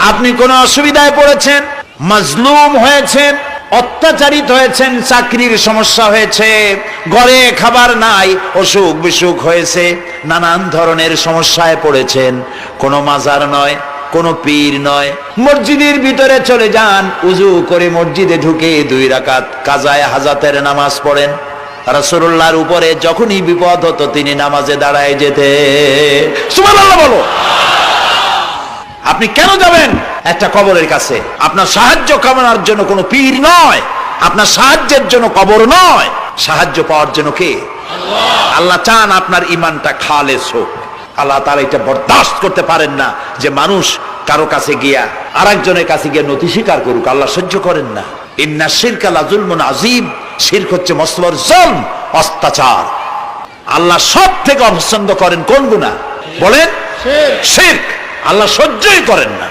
আপনি কোন অসুবিধায় পড়েছেন? মজলুম হয়েছেন, অত্যাচারিত হয়েছেন, চাকরির সমস্যা হয়েছে, ঘরে খাবার নাই, অসুখ বিসুখ হয়েছে, নানান ধরনের সমস্যায় পড়েছেন। কোনো মাজার নয়, কোনো পীর নয়। মসজিদের ভিতরে চলে যান, উজু করে মসজিদে ঢুকে দুই রাকাত কাজায় হাজাতের নামাজ পড়েন। রাসূলুল্লাহর উপরে যখনই বিপদ হতো, তিনি নামাজে দাঁড়ায় যেতে বলো। আপনি কেন যাবেন? একটা কবরের কাছে। আপনার সাহায্য কামনার জন্য কোনো পীর নয়। আপনার সাহায্যের জন্য কবর নয়। সাহায্য পাওয়ার জন্য কে? আল্লাহ। চান আপনার ইমানটা খালেস হোক। আল্লাহ তারা এটা বরদাস্ত করতে পারেন না যে মানুষ কারও কাছে গিয়া আর একজনের কাছে গিয়ে নথি স্বীকার করুক। আল্লাহ সহ্য করেন না। ইন্না শিরকা লাজুলমুন আজিম শিরক হচ্ছে মস্তবর জলম অত্যাচার আল্লাহ সব থেকে অপছন্দ করেন কোন গুণা বলেন? শিরক। আল্লাহ সহ্যই করেন না।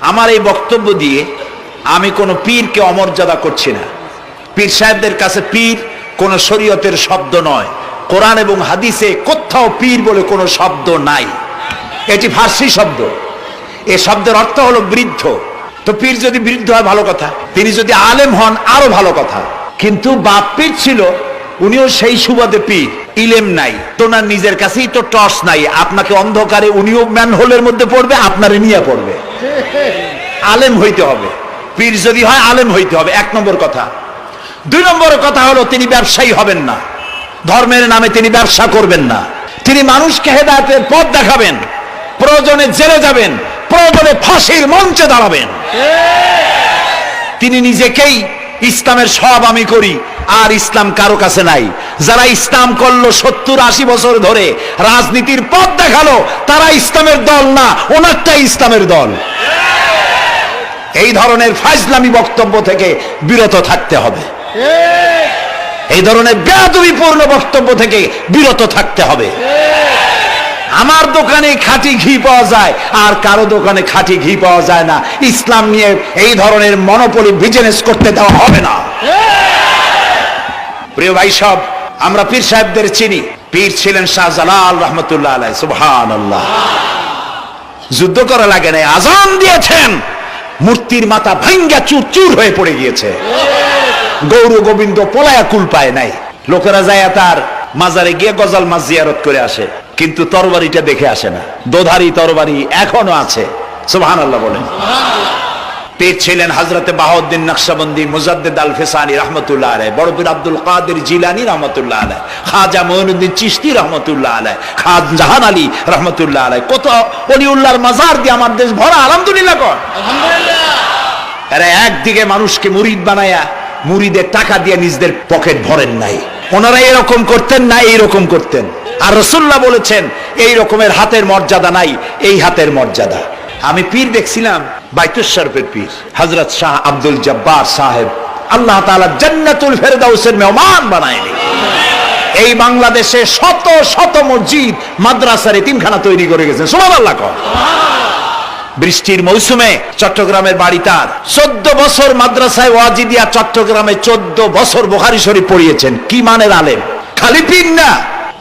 আমার এই বক্তব্য দিয়ে আমি কোনো পীরকে অমর্যাদা করছি না। পীর সাহেবদের কাছে পীর কোন শরীয়তের শব্দ নয়। কোরআন এবং হাদিসে কোথাও পীর বলে কোনো শব্দ নাই। এটি ফার্সি শব্দ। এ শব্দের অর্থ হলো বৃদ্ধ। তো পীর যদি বৃদ্ধ হয়, ভালো কথা। তিনি যদি আলেম হন, আরও ভালো কথা। কিন্তু বাপ পীর ছিল, উনিও সেই সুবাদে পীর। ইলেম নাই তোনার নিজের কাছেই তো টর্চ নাই আপনাকে অন্ধকারে উনিও ম্যান হোলের মধ্যে পড়বে আপনারে নিয়ে পড়বে। আলেম হইতে হবে পীর যদি হয় আলেম হইতে হবে এক নম্বর কথা। দুই নম্বর কথা হলো তিনি ব্যবসায়ী হবেন না ধর্মের নামে তিনি ব্যবসা করবেন না। তিনি মানুষকে হেদায়তের পথ দেখাবেন প্রয়োজনে জেলে যাবেন প্রয়োজনে ফাঁসির মঞ্চে দাঁড়াবেন। তিনি নিজেকেই ইসলামের সব আমি করি, আর ইসলাম কারও কাছে নাই। যারা ইসলাম করল সত্তর আশি বছর ধরে, রাজনীতির পথ দেখাল, তারা ইসলামের দল না, ওনারটাই ইসলামের দল। এই ধরনের ফাজলামি বক্তব্য থেকে বিরত থাকতে হবে। এই ধরনের বেয়াদবিপূর্ণ বক্তব্য থেকে বিরত থাকতে হবে। আমার দোকানে খাঁটি ঘি পাওয়া যায়, আর কারও দোকানে খাঁটি ঘি পাওয়া যায় না। ইসলাম নিয়ে এই ধরনের মনোপলি বিজনেস করতে দেওয়া হবে না। প্রিয় ভাই সব, আমরা পীর সাহেবদের চিনি। পীর ছিলেন শাহজালাল রহমতুল্লাহ আলাই আল্লাহ যুদ্ধ করা লাগে নাই, আজান দিয়েছেন। মূর্তির মাথা ভাঙ্গা চুর চুর হয়ে পড়ে গিয়েছে। গৌর গোবিন্দ পলায়া কুল পায় নাই। লোকেরা যায় তার মাজারে গিয়ে গজাল মাছ জিয়ারত করে আসে। কিন্তু তরবারিটা দেখে আসে না। দোধারি তরবারি এখনও আছে। সুবহান আল্লাহ বলেন। পীর ছিলেন হজরতে বাহাউদ্দিন নকশবন্দি মুজাদ্দিদ আল ফিসানি রহমতুল্লাহ আলাই আব্দুল কাদের জিলানি রহমতুল্লাহ আলাই খাজা মঈনুদ্দিন চিশতি রহমতুল্লাহ আলাই খান জাহান আলী রহমতুল্লাহ আলাই কত অলিউল্লাহর মাজার দিয়ে আমার দেশ ভরা আলহামদুলিল্লাহ কর। এরা একদিকে মানুষকে মুরিদ বানায়া মুরিদের টাকা দিয়ে নিজদের পকেট ভরেন নাই। ওনারা এরকম করতেন না এইরকম করতেন। আর রসুল্লাহ বলেছেন, এই রকমের হাতের মর্যাদা নাই, এই হাতের মর্যাদা। আমি পীর দেখছিলাম বাইতুল পীর হজরত শাহ আব্দুল জব্বার সাহেব। আল্লাহ তাআলা জান্নাতুল ফেরদাউসের মেহমান বানায়নি। এই বাংলাদেশে শত শত মসজিদ, মাদ্রাসার এতিমখানা তৈরি করে গেছেন সুবহানাল্লাহ কর বৃষ্টির মৌসুমে চট্টগ্রামের বাড়ি তার। চোদ্দ বছর মাদ্রাসায় ওয়াজিদিয়া চট্টগ্রামে চোদ্দ বছর বোখারি শরীফ পড়িয়েছেন। কি মানের আলেম? খালি পিন না।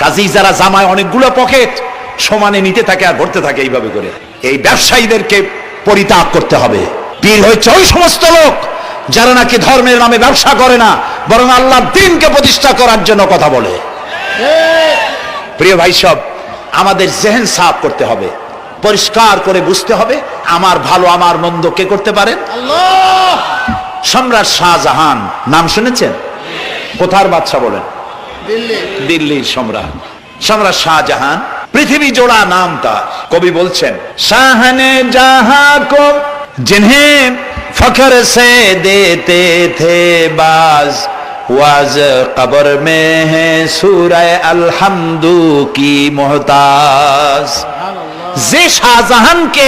কাজেই যারা জামায় অনেকগুলো পকেট সমানে নিতে থাকে আর ভরতে থাকে এইভাবে করে। এই ব্যবসায়ীদেরকে পরিত্যাগ করতে হবে। পীর হচ্ছে ওই সমস্ত লোক যারা নাকি ধর্মের নামে ব্যবসা করে না বরং আল্লাহ দিনকে প্রতিষ্ঠা করার জন্য কথা বলে। প্রিয় ভাই সব আমাদের জেহেন সাফ করতে হবে। পরিষ্কার করে বুঝতে হবে আমার ভালো আমার মন্দ কে করতে পারেন সম্রাট শাহজাহান নাম শুনেছেন? কোথার বাদশা বলেন? দিল্লির সম্রাট সম্রাট শাহজাহান পৃথিবী জোড়া নাম তার কবি বলছেন শাহনে জাহা কো जिन्हें फखर से देते थे बाज वाज कब्र में है सूरह अलहमदू की मोहताज যে শাহজাহানকে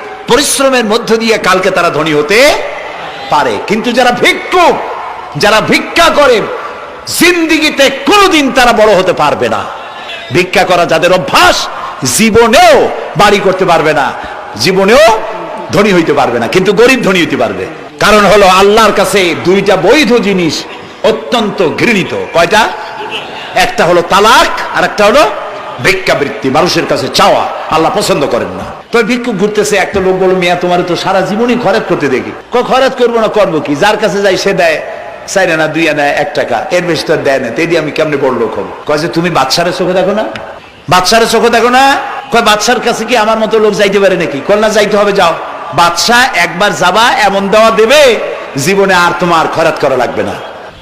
পরিশ্রমের মধ্য দিয়ে কালকে তারা ধনী হতে পারে। কিন্তু যারা ভিক্ষুক, যারা ভিক্ষা করে, জিন্দিগিতে কোনোদিন তারা বড় হতে পারবে না। ভিক্ষা করা যাদের অভ্যাস, জীবনেও বাড়ি করতে পারবে না, জীবনেও ধনী হইতে পারবে না, কিন্তু গরিব ধনী হইতে পারবে। কারণ হলো আল্লাহর কাছে দুইটা বৈধ জিনিস অত্যন্ত ঘৃণিত। কয়টা? একটা হলো তালাক আর একটা হলো ভিক্ষাবৃত্তি, মানুষের কাছে চাওয়া, আল্লাহ পছন্দ করেন না। তো ভিক্ষুক ঘুরতেছে, একটা লোক বলো মিয়া, তোমার তো সারা জীবনই খরচ করতে দেখি। খরচ করব না, করব কি? যার কাছে যাই, সে দেয় না এক টাকা। এর বেশি তো দেয় না। তেদি আমি কেমনে বড় লোক হব? তুমি চোখে দেখো না? চোখে দেখো না? কয় বাচ্চার কাছে কি আমার মতো লোক যাইতে পারে নাকি? না, যাইতে হবে, যাও। বাচ্চা একবার যাবা, এমন দেওয়া দেবে, জীবনে আর তোমার খরাত করা লাগবে না।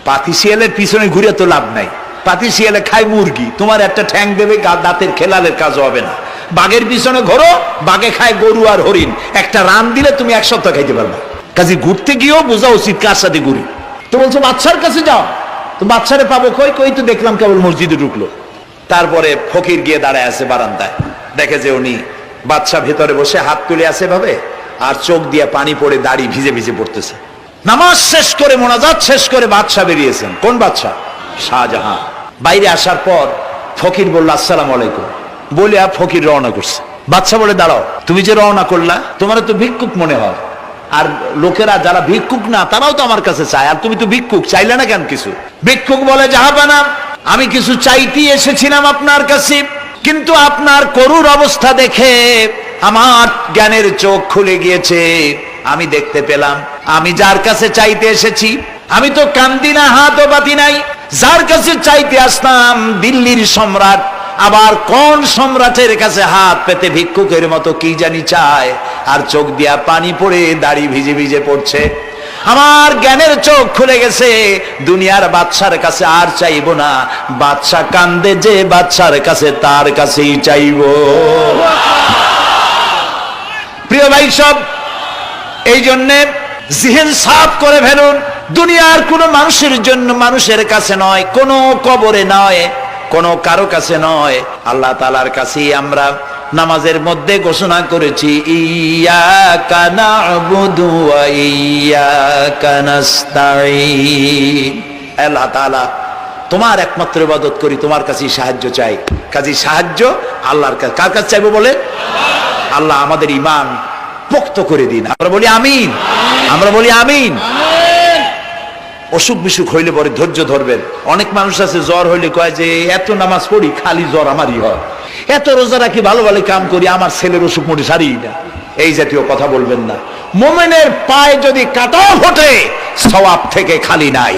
পাতি শিয়ালের পিছনে ঘুরে তো লাভ নাই। পাতি শিয়ালে খায় মুরগি। তোমার একটা ঠ্যাং দেবে দাঁতের খেলালের কাজ হবে না। বাঘের পিছনে ঘোরো, বাঘে খায় গরু আর হরিণ। একটা রান দিলে তুমি এক সপ্তাহ খাইতে পারবে। কাজে ঘুরতে গিয়েও বোঝা উচিত কার সাথে ঘুরি। তো বলছো বাচ্চার কাছে যাও। তো বাচ্চারে পাবো কই? কই তো দেখলাম কেবল মসজিদে ঢুকলো। তারপরে ফকির গিয়ে দাঁড়ায় আছে বারান্দায়। দেখে যে উনি বাচ্চা ভেতরে বসে হাত তুলে আছে ভাবে আর চোখ দিয়ে পানি পড়ে দাড়ি ভিজে ভিজে পড়তেছে। নামাজ শেষ করে মোনাজাত শেষ করে বাদশা বেরিয়েছেন। কোন বাদশা? শাহজাহান। বাইরে আসার পর ফকির বলল, আসসালাম আলাইকুম। বলে, আর ফকির রওনা করছে। বাদশা বলে, দাঁড়াও, তুমি যে রওনা করলা তোমার তো ভিক্ষুক মনে হয়। আর লোকেরা যারা ভিক্ষুক না, তারাও তো আমার কাছে চায়। আর তুমি তো ভিক্ষুক, চাইলে না কেন কিছু? ভিক্ষুক বলে যাহাবানা আমি কিছু চাইতে এসেছিলাম আপনার কাছে। কিন্তু আপনার করুর অবস্থা দেখে আমার জ্ঞানের চোখ খুলে গিয়েছে। আমি দেখতে পেলাম, আমি যার কাছে চাইতে এসেছি, আমি তো কান্দি না, হাতও বাতি নাই। যার কাছে চাইতে আসতাম দিল্লির সম্রাট, আবার কোন সম্রাটের কাছে হাত পেতে ভিক্ষুকের মতো কি জানি চায়, আর চোখ দিয়া পানি পড়ে দাড়ি ভিজে ভিজে পড়ছে। আমার জ্ঞানের চোখ খুলে গেছে, দুনিয়ার বাচ্চার কাছে আর চাইব না বাচ্চা কান্দে যে বাচ্চার কাছে তার কাছেই চাইব। প্রিয় ভাই সব, এই জন্যে জিহেন সাফ করে ফেলুন। দুনিয়ার কোনো মানুষের জন্য মানুষের কাছে নয়, কোনো কবরে নয়, কোনো কারও কাছে নয়। আল্লাহ তালার কাছেই আমরা নামাজের মধ্যে ঘোষণা করেছি ইয়া কানা ইয়া আল্লাহ তাআলা, তোমার একমাত্র ইবাদত করি, তোমার কাছেই সাহায্য চাই। কাজী সাহায্য আল্লাহর কাছে। কার কাছে চাইব বলে আল্লাহ আমাদের ইমান পোক্ত করে দিন। আমরা বলি আমিন। আমরা বলি আমিন। অসুখ বিসুখ হইলে পরে ধৈর্য ধরবেন। অনেক মানুষ আছে জ্বর হইলে কয় যে এত নামাজ পড়ি খালি জ্বর আমারই হয়। এত রোজা রাখি ভালো ভালো কাম করি আমার ছেলের অসুখ মোটে সারি না। এই জাতীয় কথা বলবেন না। মোমেনের পায়ে যদি কাটাও ফোটে সওয়াব থেকে খালি নাই।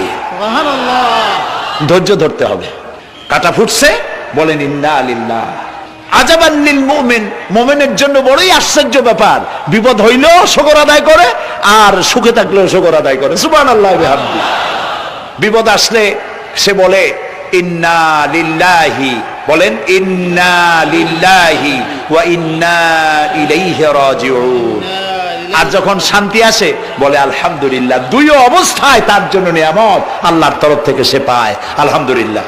ধৈর্য ধরতে হবে। কাটা ফুটছে বলেন ইন্না আলিল্লাহ আজাবান্নিল মোমেন মোমেনের জন্য বড়ই আশ্চর্য ব্যাপার। বিপদ হইলেও শকর আদায় করে আর সুখে থাকলেও শকর আদায় করে। সুবান আল্লাহ বিপদ আসলে সে বলে, ইন্না লিল্লাহি। বলেন, ইন্না লিল্লাহি ওয়া ইন্না ইলাইহি রাজিউন। আর যখন শান্তি আসে, বলে, আলহামদুলিল্লাহ। দুই অবস্থায় তার জন্য নিয়ামত আল্লাহর তরফ থেকে সে পায়। আলহামদুলিল্লাহ।